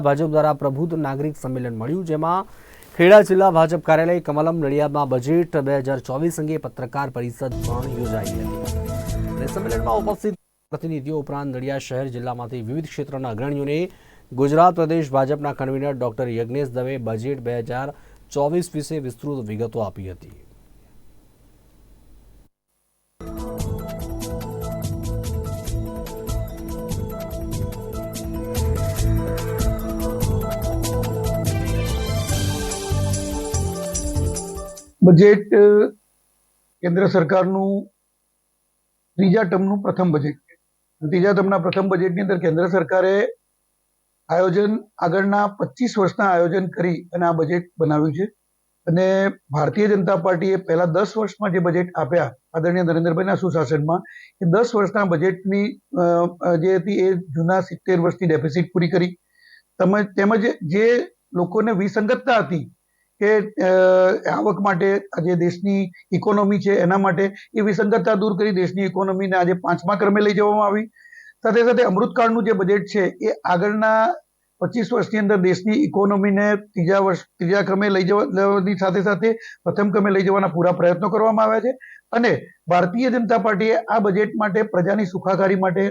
ભાજપ દ્વારા પ્રબુદ્ધ નાગરિક સંમેલન મળ્યું, જેમાં ખેડા જિલ્લા ભાજપ કાર્યાલય કમલમ નડિયાદમાં બજેટ બે હજાર ચોવીસ અંગે પત્રકાર પરિષદ પણ યોજાઈ હતી. સંમેલનમાં ઉપસ્થિત પ્રતિનિધિઓ ઉપરાંત નડિયાદ શહેર જિલ્લામાંથી વિવિધ ક્ષેત્રના અગ્રણીઓને ગુજરાત પ્રદેશ ભાજપના convener doctor Yagnesh Dave budget બે હજાર ચોવીસ વિશે વિસ્તૃત વિગતો આપી હતી. બજેટ કેન્દ્ર સરકારનું ત્રીજા ટર્મનું પ્રથમ બજેટ. છે ત્રીજા ટર્મના પ્રથમ બજેટની અંદર કેન્દ્ર સરકારે આયોજન આગળના પચીસ વર્ષના આયોજન કરી અને આ બજેટ બનાવ્યું છે. અને ભારતીય જનતા પાર્ટીએ પહેલા દસ વર્ષમાં જે બજેટ આપ્યા, આદરણીય નરેન્દ્રભાઈના સુશાસનમાં, એ દસ વર્ષના બજેટની જે હતી એ જૂના સિત્તેર વર્ષની ડેફિસિટ પૂરી કરી. તેમજ જે લોકોને વિસંગતતા હતી કે આવક માટે આજે દેશની ઇકોનોમી છે, એના માટે એ વિસંગતતા દૂર કરી દેશની ઇકોનોમીને આજે પાંચમા ક્રમે લઈ જવામાં આવી. સાથે સાથે અમૃતકાળનું જે બજેટ છે, એ આગળના પચીસ વર્ષની અંદર દેશની ઇકોનોમીને ત્રીજા વર્ષ, ત્રીજા ક્રમે લઈ જવાની સાથે સાથે પ્રથમ ક્રમે લઈ જવાના પૂરા પ્રયત્નો કરવામાં આવ્યા છે. અને ભારતીય જનતા પાર્ટીએ આ બજેટ માટે પ્રજાની સુખાકારી માટે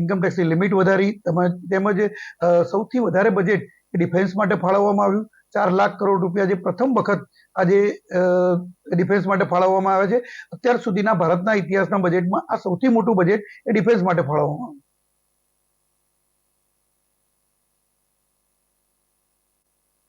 ઇન્કમટેક્સની લિમિટ વધારી, તેમજ સૌથી વધારે બજેટ ડિફેન્સ માટે ફાળવવામાં આવ્યું. ચાર લાખ કરોડ રૂપિયા જે પ્રથમ વખત આજે ડિફેન્સ માટે ફાળવવામાં આવે છે. અત્યાર સુધીના ભારતના ઇતિહાસના બજેટમાં આ સૌથી મોટું બજેટ એ ડિફેન્સ માટે ફાળવવામાં આવ્યું